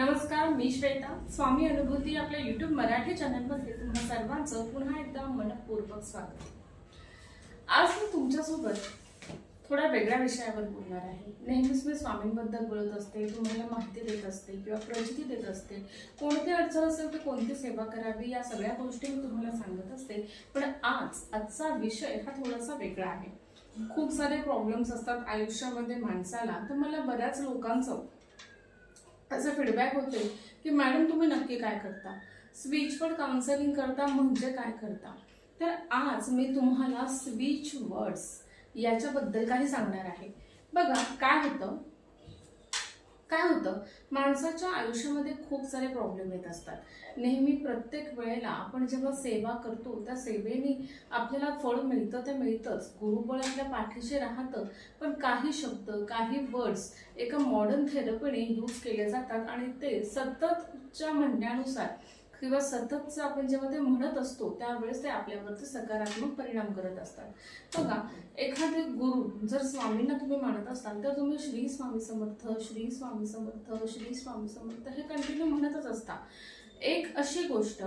नमस्कार मी श्वेता. स्वामी अनुभूती आपल्या युट्यूब मराठी चॅनलमध्ये तुम्हा सर्वांचं पुन्हा एकदा मनपूर्वक स्वागत. आज मी तुमच्यासोबत थोड्या वेगळ्या विषयावर बोलणार आहे. नेहमीच मी स्वामींबद्दल बोलत असते तुम्हाला माहिती देत असते किंवा प्रचिती देत असते. कोणती अडचण असेल तर कोणती सेवा करावी या सगळ्या गोष्टी मी तुम्हाला सांगत असते. पण आज आजचा विषय हा थोडासा वेगळा आहे. खूप सारे प्रॉब्लेम्स असतात आयुष्यामध्ये माणसाला. तर मला बऱ्याच लोकांचं असं फीडबॅक होते की मॅडम तुम्ही नक्की काय करता? स्विचवर काउन्सिलिंग करता म्हणजे काय करता? तर आज मी तुम्हाला स्विच वर्ड्स याच्याबद्दल काही सांगणार आहे. बघा काय होतं? काय होतं माणसाच्या आयुष्यामध्ये खूप सारे प्रॉब्लेम येत असतात. नेहमी प्रत्येक वेळेला आपण जेव्हा सेवा करतो त्या सेवेने आपल्याला फळ मिळतं ते मिळतंच. गुरुबळ आपल्या पाठीशी राहतं. पण काही शब्द काही वर्ड्स एका मॉडर्न थेरपीने यूज केले जातात आणि ते सततच्या म्हणण्यानुसार किंवा सततचं आपण जेव्हा ते म्हणत असतो त्यावेळेस ते आपल्यावरती सकारात्मक परिणाम करत असतात. बघा एखादे गुरु जर स्वामींना तुम्ही मानत असाल तर तुम्ही श्री स्वामी समर्थ श्री स्वामी समर्थ श्री स्वामी समर्थ हे कंटिन्यू म्हणतच असता. एक अशी गोष्ट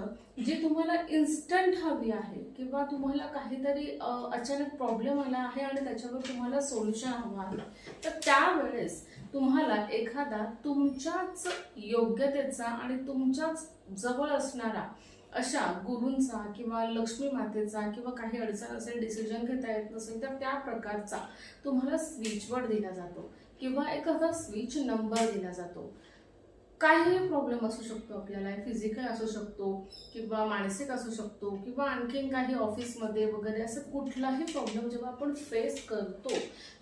जी तुम्हाला इन्स्टंट हवी आहे किंवा तुम्हाला काहीतरी अचानक प्रॉब्लेम आला आहे आणि त्याच्यावर तुम्हाला सोल्युशन हवं आहे तर त्यावेळेस तुम्हाला एखादा तुमच्याच योग्यतेचा आणि तुमच्याच जवळ असणारा अशा गुरूंचा किंवा लक्ष्मी मातेचा किंवा काही अडचण असेल डिसिजन घेता येत नसेल तर त्या प्रकारचा तुम्हाला स्विचवर्ड दिला जातो किंवा एखादा स्विच नंबर दिला जातो. काहीही प्रॉब्लेम असू शकतो आपल्याला फिजिकल असू शकतो किंवा मानसिक असू शकतो किंवा आणखीन काही ऑफिसमध्ये वगैरे असं कुठलाही प्रॉब्लेम जेव्हा आपण फेस करतो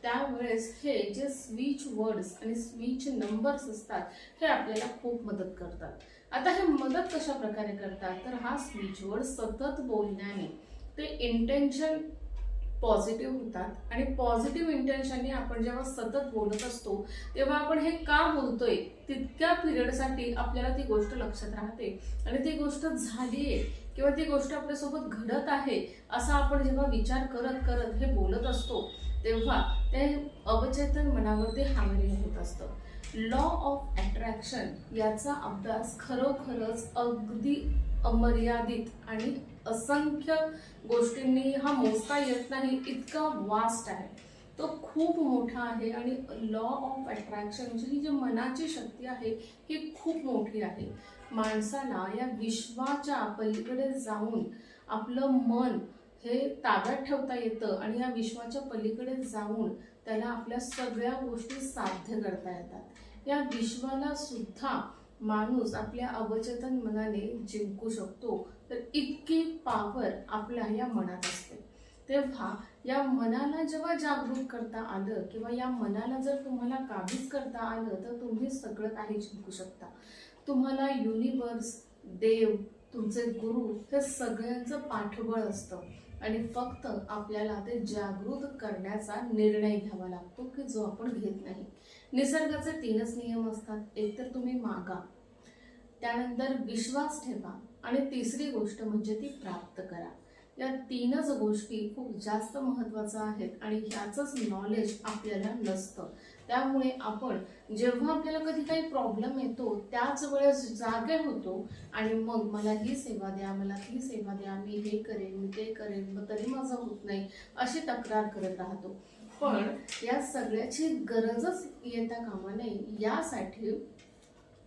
त्यावेळेस हे जे स्विच वर्ड्स आणि स्विच नंबर्स असतात हे आपल्याला खूप मदत करतात. आता हे मदत कशा प्रकारे करतात? तर हा स्विच वर्ड सतत बोलण्याने ते इंटेन्शन पॉझिटिव्ह होतात आणि पॉझिटिव्ह इंटेन्शनने आपण जेव्हा सतत बोलत असतो तेव्हा आपण हे का बोलतोय तितक्या पिरियडसाठी आपल्याला ती गोष्ट लक्षात राहते. आणि ती गोष्ट झाली आहे किंवा ती गोष्ट आपल्यासोबत घडत आहे असा आपण जेव्हा विचार करत करत हे बोलत असतो तेव्हा ते अवचेतन मनावरती हामरी होत असतं. लॉ ऑफ अट्रॅक्शन याचा अभ्यास खरोखरच अगदी अमर्यादित आणि असंख्य गोष्टींनी हा मोजता येत नाही इतका वास्ट आहे. तो खूप मोठा आहे आणि लॉ ऑफ अट्रॅक्शनची ही जी मनाची शक्ती आहे ही खूप मोठी आहे. माणसाला या विश्वाच्या पलीकडे जाऊन आपलं मन हे ताब्यात ठेवता येतं आणि या विश्वाच्या पलीकडे जाऊन त्याला आपल्या सगळ्या गोष्टी साध्य करता येतात. या विश्वाला सुद्धा माणूस आपल्या अवचेतन मनाने जिंकू शकतो. तर इतकी पावर आपल्या या मनात असते. तेव्हा या मनाला जेव्हा जागरूक करता आलं किंवा या मनाला जर तुम्हाला काबीज करता आलं तर तुम्ही सगळं काही जिंकू शकता. तुम्हाला युनिवर्स देव तुमचे गुरु हे सगळ्यांचं पाठबळ असतं. आणि फक्त आपल्याला ते जागृत करण्याचा निर्णय घ्यावा लागतो की जो आपण घेत नाही. निसर्गाचे तीनच नियम असतात. एक तर तुम्ही मागा त्यानंतर विश्वास ठेवा आणि तिसरी गोष्ट म्हणजे ती प्राप्त करा. या तीनच गोष्टी खूप जास्त महत्त्वाच्या आहेत आणि ह्याचंच नॉलेज आपल्याला नसतं. त्यामुळे आपण जेव्हा आपल्याला कधी काही प्रॉब्लेम येतो त्याच वेळेस जागे होतो आणि मग मला ही सेवा द्या मला ती सेवा द्या मी हे करेन मी ते करेन मग तरी माझं होत नाही अशी तक्रार करत राहतो. पण या सगळ्याची गरजच येता कामा नये यासाठी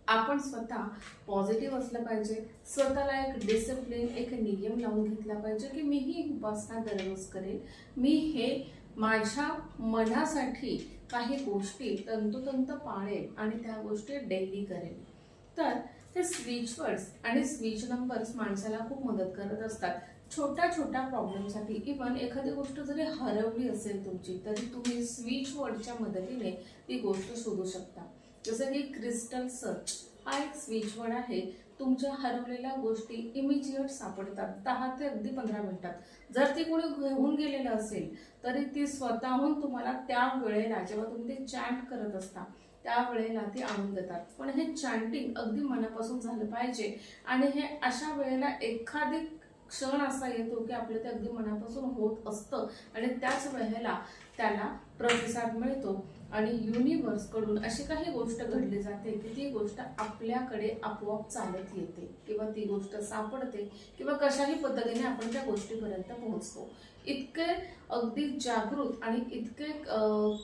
आपण स्वतः पॉझिटिव्ह असलं पाहिजे स्वतःला एक डिसिप्लिन एक नियम लावून घेतला पाहिजे की मी ही उपासना दररोज करेन मी हे माझ्या मनासाठी काही गोष्टी तंतोतंत पाळेल आणि त्या गोष्टी डेली करेल तर हे स्विच वर्ड्स आणि स्विच नंबर्स माणसाला खूप मदत करत असतात. छोट्या छोट्या प्रॉब्लेमसाठी इव्हन एखादी गोष्ट जरी हरवली असेल तुमची तरी तुम्ही स्विच वर्डच्या मदतीने ती गोष्ट शोधू शकता. जसं की क्रिस्टल सर्च हा एक स्विच वर्ड आहे. तुमच्या हरवलेल्या गोष्टी इमिजिएट सापडतात. दहा ते अगदी पंधरा मिनिटात. जर ती कोणी घेऊन गेलेलं असेल तरी ती स्वतःहून तुम्हाला त्या वेळेला जेव्हा तुम्ही ते चॅन्ट करत असता त्यावेळेला ती आणून देतात. पण हे चॅन्टिंग अगदी मनापासून झालं पाहिजे. आणि हे अशा वेळेला एखादी क्षण असा येतो की आपलं ते अगदी मनापासून होत असतं. आणि त्याच वेळेला त्याला प्रतिसाद मिळतो. आणि युनिव्हर्सकडून अशी काही गोष्ट घडली जाते की ती गोष्ट आपल्याकडे आपोआप चालत येते किंवा ती गोष्ट सापडते किंवा कशाही पद्धतीने आपण त्या गोष्टीपर्यंत पोहोचतो. इतके अगदी जागृत आणि इतके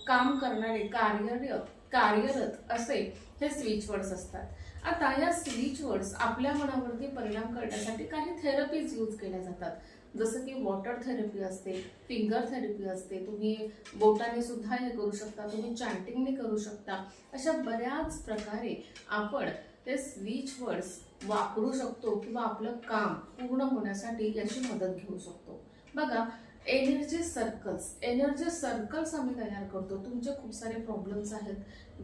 काम करणारे कार्यरत कार्यरत असे हे स्विच वर्ड्स असतात. आता या स्विच वर्ड्स आपल्या मनावरती परिणाम करण्यासाठी काही थेरपीज यूज केल्या जातात. जसं की वॉटर थेरपी असते फिंगर थेरपी असते तुम्ही बोटाने सुद्धा हे करू शकता तुम्ही चॅन्टिंगने करू शकता. अशा बऱ्याच प्रकारे आपण ते स्विच वर्ड्स वापरू शकतो किंवा आपलं काम पूर्ण होण्यासाठी याची मदत घेऊ शकतो. बघा एनर्जी सर्कल्स एनर्जी सर्कल्स आम्ही तयार करतो. तुमचे खूप सारे प्रॉब्लेम्स आहेत.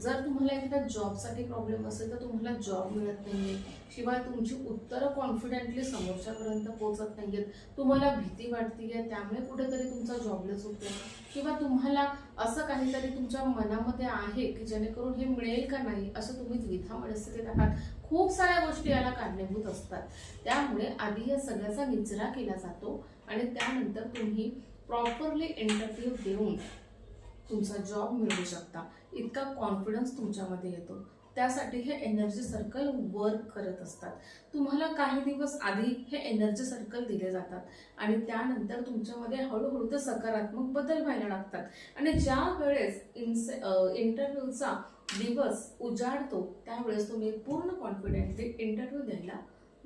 जर तुम्हाला एखाद्या जॉबसाठी प्रॉब्लेम असेल तर तुम्हाला जॉब मिळत नाहीये. शिवाय तुमची उत्तरं कॉन्फिडेंटली समोरच्यापर्यंत पोहोचत आहेत तुम्हाला भीती वाटतीये त्यामुळे कुठेतरी तुमचा जॉबलेस होतो किंवा तुम्हाला असं काहीतरी तुमच्या मनामध्ये आहे की जेणेकरून हे मिळेल का नाही असं तुम्ही द्विधा मनस्थितीत आहात. खूप साऱ्या गोष्टी याला कारणीभूत असतात. त्यामुळे आधी या सगळ्याचा निचरा केला जातो. आणि त्यानंतर तुम्ही प्रॉपरली इंटरव्ह्यू देऊन तुमचा जॉब मिळवू शकता. इतका कॉन्फिडन्स तुमच्यामध्ये येतो. त्यासाठी हे एनर्जी सर्कल वर्क करत असतात. तुम्हाला काही दिवस आधी हे एनर्जी सर्कल दिले जातात. आणि त्यानंतर तुमच्यामध्ये हळूहळू ते सकारात्मक बदल व्हायला लागतात. आणि ज्या वेळेस इन्से इंटरव्ह्यूचा दिवस उजाडतो त्यावेळेस तुम्ही पूर्ण कॉन्फिडेंटली इंटरव्ह्यू द्यायला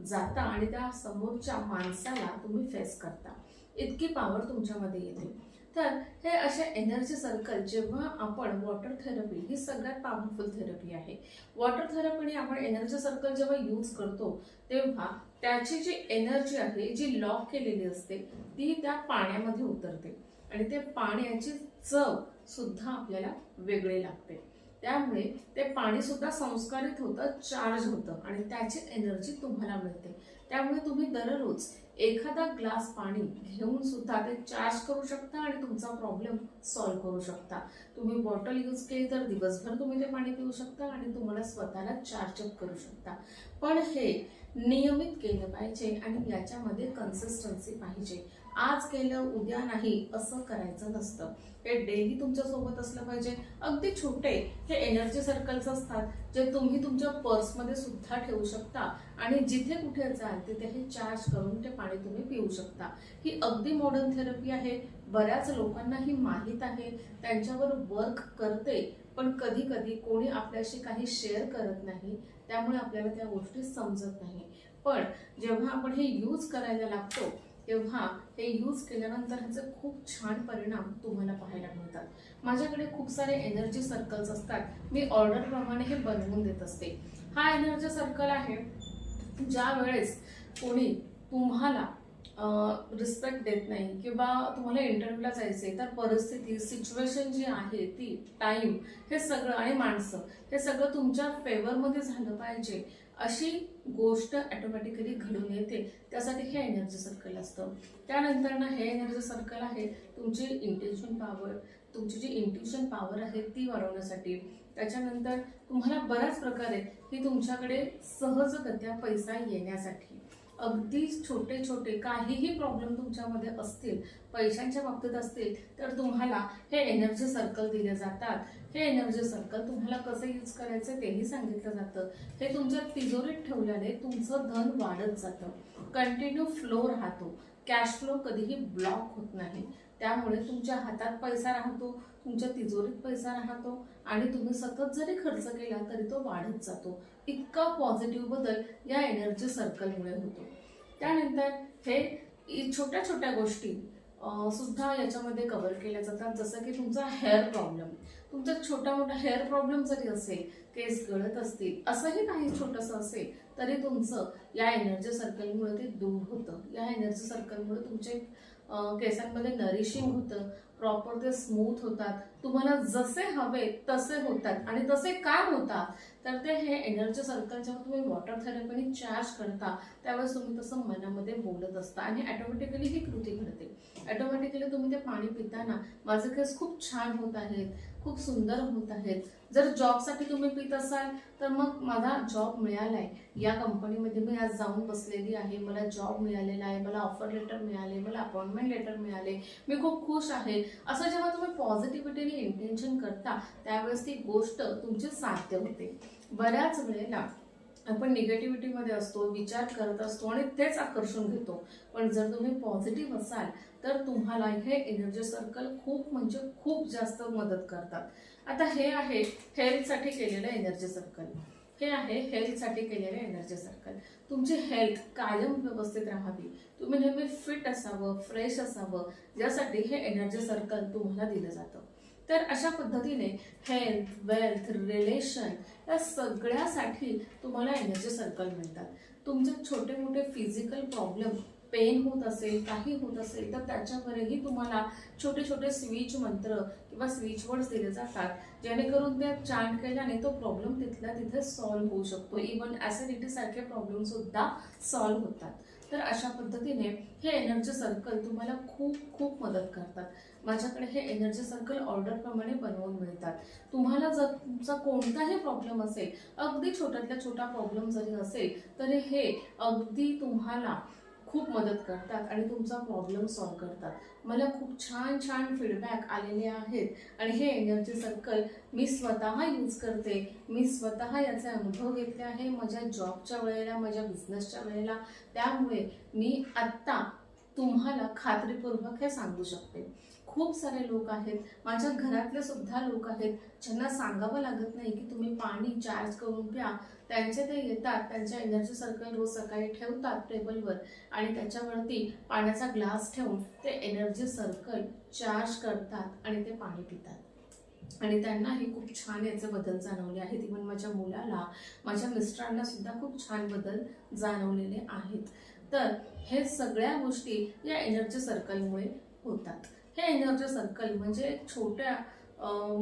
जाता आणि त्या समोरच्या माणसाला तुम्ही फेस करता. इतकी पॉवर तुमच्यामध्ये येते. तर हे असे एनर्जी सर्कल जेव्हा आपण वॉटर थेरपी ही सगळ्यात पॉवरफुल थेरपी आहे. वॉटर थेरपीने आपण एनर्जी सर्कल जेव्हा यूज करतो तेव्हा त्याची जी एनर्जी आहे जी लॉक केलेली असते ती त्या पाण्यामध्ये उतरते. आणि ते पाण्याची चव सुद्धा आपल्याला वेगळी लागते. त्यामुळे ते पाणी सुद्धा संस्कारित होतं चार्ज होतं आणि त्याची एनर्जी तुम्हाला मिळते. त्यामुळे तुम्ही दररोज एखादा ग्लास पाणी घेऊन सुद्धा ते चार्ज करू शकता आणि तुमचा प्रॉब्लेम सॉल्व्ह करू शकता. तुम्ही बॉटल यूज केली तर दिवसभर तुम्ही ते पाणी पिऊ शकता आणि तुम्हाला स्वतःला चार्जअप करू शकता. पण हे नियमित केलं पाहिजे आणि याच्यामध्ये कन्सिस्टन्सी पाहिजे. आज केलं उद्या नाही असं करायचं नसतं. हे डेली तुमच्यासोबत असलं पाहिजे. अगदी छोटे हे एनर्जी सर्कल्स असतात जे तुम्ही तुमच्या पर्समध्ये सुद्धा ठेवू शकता. आणि जिथे कुठे जाल तिथे हे चार्ज करून ते पाणी तुम्ही पिऊ शकता. ही अगदी मॉडर्न थेरपी आहे. बऱ्याच लोकांना ही माहीत आहे. त्यांच्यावर वर्क करते पण कधी कधी कोणी आपल्याशी काही शेअर करत नाही. त्यामुळे आपल्याला त्या गोष्टी समजत नाही. पण जेव्हा आपण हे यूज करायला लागतो तेव्हा हे यूज केल्यानंतर ह्याचे खूप छान परिणाम तुम्हाला पाहायला मिळतात. माझ्याकडे खूप सारे एनर्जी सर्कल्स असतात. मी ऑर्डर प्रमाणे हे बनवून देत असते. हा एनर्जी सर्कल आहे ज्या वेळेस कोणी तुम्हाला रिस्पेक्ट देत नाही किंवा तुम्हाला इंटरव्ह्यूला जायचंय तर परिस्थिती सिच्युएशन जी आहे ती टाईम हे सगळं आणि माणसं हे सगळं तुमच्या फेवरमध्ये झालं पाहिजे अशी गोष्ट ॲटोमॅटिकली घडून येते. त्यासाठी हे एनर्जी सर्कल असतं. त्यानंतर ना हे एनर्जी सर्कल आहे तुमची इंटेन्शन पॉवर तुमची जी इंट्युशन पॉवर आहे ती वाढवण्यासाठी. त्याच्यानंतर तुम्हाला बऱ्याच प्रकारे ही तुमच्याकडे सहजगत्या पैसा येण्यासाठी. अगदी छोटे छोटे काहीही प्रॉब्लेम तुमच्यामध्ये असतील पैशांच्या बाबतीत असतील तर तुम्हाला हे एनर्जी सर्कल दिले जातात. हे एनर्जी सर्कल तुम्हाला कसं यूज करायचं तेही सांगितलं जातं. हे तुमच्या तिजोरीत ठेवल्याने तुमचं धन वाढत जातं. कंटिन्यू फ्लो राहतो. कॅश फ्लो कधीही ब्लॉक होत नाही. त्यामुळे तुमच्या हातात पैसा राहतो तुमच्या तिजोरीत पैसा राहतो आणि तुम्ही सतत जरी खर्च केला तरी तो वाढत जातो. इतका पॉझिटिव्ह बदल या एनर्जी सर्कलमुळे होतो. त्यानंतर हे छोट्या छोट्या गोष्टी सुद्धा याच्यामध्ये कव्हर केल्या जातात. जसं की तुमचा हेअर प्रॉब्लेम तुमचा छोटा मोठा हेअर प्रॉब्लेम जरी असेल केस गळत असतील असंही काही छोटंसं असेल तरी तुमचं या एनर्जी सर्कलमुळे ते दूर होतं. या एनर्जी सर्कलमुळे तुमचे केसांमध्ये नरिशिंग होतं प्रॉपर ते स्मूथ होतात. तुम्हाला जसे हवे तसे होतात. आणि तसे काय होतात तर ते हे एनर्जी सर्कल जेव्हा तुम्ही वॉटर थेरपीने चार्ज करता त्यावेळेस तुम्ही तसं मनामध्ये बोलत असता. आणि ऑटोमॅटिकली ही कृती घडते. ऑटोमॅटिकली तुम्ही ते पाणी पिताना माझे केस खूप छान होत आहेत. खूप सुंदर होत आहेत. जर जॉबसाठी तुम्ही पित असाल तर मग माझा जॉब मिळालाय. या कंपनीमध्ये मी आज जाऊन बसलेली आहे. मला जॉब मिळालेला आहे मला ऑफर लेटर मिळाले मला अपॉइंटमेंट लेटर मिळाले. मी खूप खुश आहे. असं जेव्हा तुम्ही पॉझिटिव्हिटीने इंटेन्शन करता त्यावेळेस ती गोष्ट तुमची साध्य होते. बऱ्याच वेळेला आपण निगेटिव्हिटीमध्ये असतो विचार करत असतो आणि तेच आकर्षण घेतो. पण जर तुम्ही पॉझिटिव्ह असाल तर तुम्हाला हे एनर्जी सर्कल खूप म्हणजे खूप जास्त मदत करतात. आता हे आहे हेल्थसाठी केलेलं एनर्जी सर्कल हे आहे हेल्थसाठी केलेलं एनर्जी सर्कल तुमची हेल्थ कायम व्यवस्थित राहावी. तुम्ही नेहमी फिट असावं फ्रेश असावं यासाठी हे एनर्जी सर्कल तुम्हाला दिलं जातं. तर अशा पद्धतीने हेल्थ वेल्थ रिलेशन या सगळ्यासाठी तुम्हाला एनर्जी सर्कल मिळतात. तुमचे छोटे मोठे फिजिकल प्रॉब्लेम पेन होत असेल काही होत असेल तर त्याच्यावरही तुम्हाला छोटे छोटे स्विच मंत्र किंवा स्विच वर्ड्स दिले जातात. जेणेकरून त्या चांट केल्याने तो प्रॉब्लेम तिथल्या तिथे सॉल्व्ह होऊ शकतो. इवन ॲसिडिटीसारखे प्रॉब्लेमसुद्धा सॉल्व सॉल्व्ह होतात. तर अशा पद्धतीने हे एनर्जी सर्कल तुम्हाला खूप खूप मदत करतात. माझ्याकडे हे एनर्जी सर्कल ऑर्डरप्रमाणे बनवून मिळतात. तुम्हाला जर तुमचा कोणताही प्रॉब्लेम असेल अगदी छोट्यातल्या छोटा प्रॉब्लेम जरी असेल तरी हे अगदी तुम्हाला खूप मदत करतात आणि तुमचा प्रॉब्लेम सॉल्व्ह करतात. मला खूप छान छान फीडबॅक आलेले आहेत. आणि हे एनर्जी सर्कल मी स्वतः यूज करते. मी स्वतः याचे अनुभव घेतले आहे. माझ्या जॉबच्या वेळेला माझ्या बिझनेसच्या वेळेला. त्यामुळे मी आत्ता तुम्हाला खात्रीपूर्वक हे सांगू शकते. खूप सारे लोक आहेत. माझ्या घरातले सुद्धा लोक आहेत. ज्यांना सांगावं लागत नाही की तुम्ही पाणी चार्ज करून प्या. त्यांचे ते येतात. त्यांच्या एनर्जी सर्कल रोज सकाळी ठेवतात टेबलवर आणि त्याच्यावरती पाण्याचा ग्लास ठेवून ते एनर्जी सर्कल चार्ज करतात आणि ते पाणी पितात. आणि त्यांनाही खूप छान याचे बदल जाणवले आहेत. इव्हन माझ्या मुलाला माझ्या मिस्टरांना सुद्धा खूप छान बदल जाणवलेले आहेत. तर हे सगळ्या गोष्टी या एनर्जी सर्कलमुळे होतात. हे एनर्जी सर्कल म्हणजे छोट्या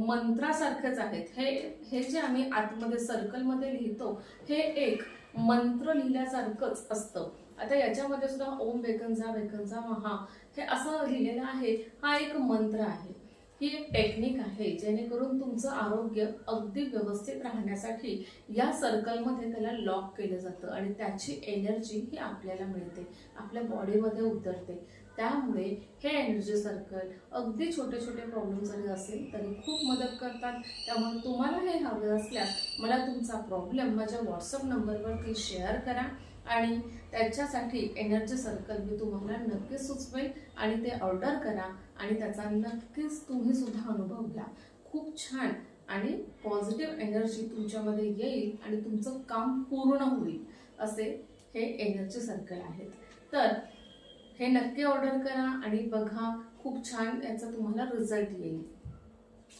मंत्रासारखेच आहेत. हे हे जे आम्ही आतमध्ये सर्कलमध्ये लिहितो हे एक मंत्र लिहिल्यासारखंच असतं. आता याच्यामध्ये सुद्धा ओम बेकनजा बेकनजा महा हे असं लिहिलेलं आहे. हा एक मंत्र आहे. ही एक टेक्निक आहे जेणेकरून तुमचं आरोग्य अगदी व्यवस्थित राहण्यासाठी या सर्कलमध्ये त्याला लॉक केलं जातं आणि त्याची एनर्जी ही आपल्याला मिळते. आपल्या बॉडीमध्ये उतरते. त्यामुळे हे एनर्जी सर्कल अगदी छोटे छोटे प्रॉब्लेम जरी असेल तरी खूप मदत करतात. त्यामुळे तुम्हाला हे हवे असल्यास मला तुमचा प्रॉब्लेम माझ्या व्हॉट्सअप नंबरवरती शेअर करा आणि त्याच्यासाठी एनर्जी सर्कल मी तुम्हाला नक्कीच सुचवेल आणि ते ऑर्डर करा आणि त्याचा नक्कीच तुम्ही सुद्धा अनुभव घ्या. खूप छान आणि पॉझिटिव्ह एनर्जी तुमच्यामध्ये येईल आणि तुमचं काम पूर्ण होईल. असे हे एनर्जी सर्कल आहेत. तर हे नक्की ऑर्डर करा आणि बघा खूप छान याचा तुम्हाला रिझल्ट येईल.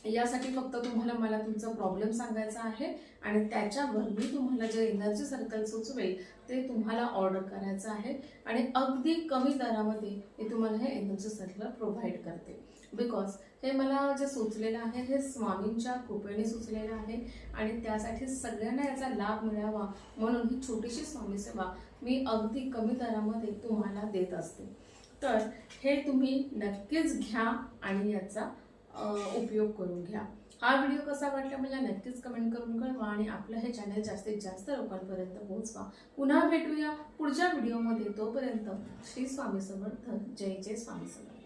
यासाठी फक्त तुम्हाला मला तुमचा प्रॉब्लेम सांगायचा आहे आणि त्याच्यावर मी तुम्हाला जे एनर्जी सर्कल सुचवेल ते तुम्हाला ऑर्डर करायचं आहे आणि अगदी कमी दरामध्ये मी तुम्हाला हे एनर्जी सर्कल प्रोव्हाइड करते. बिकॉज हे मला जे सुचलेलं आहे हे स्वामींच्या कृपेने सुचलेलं आहे आणि त्यासाठी सगळ्यांना याचा लाभ मिळावा म्हणून ही छोटीशी स्वामी सेवा मी अगदी कमी दरामध्ये तुम्हाला देत असते. तर हे तुम्ही नक्कीच घ्या आणि याचा उपयोग करून घ्या. हा व्हिडिओ कसा वाटला मला नक्कीच कमेंट करून कळवा आणि आपलं हे चॅनल जास्तीत जास्त लोकांपर्यंत पोहोचवा. पुन्हा भेटूया पुढच्या व्हिडिओमध्ये. तोपर्यंत श्री स्वामी समर्थ. जय जय स्वामी समर्थ.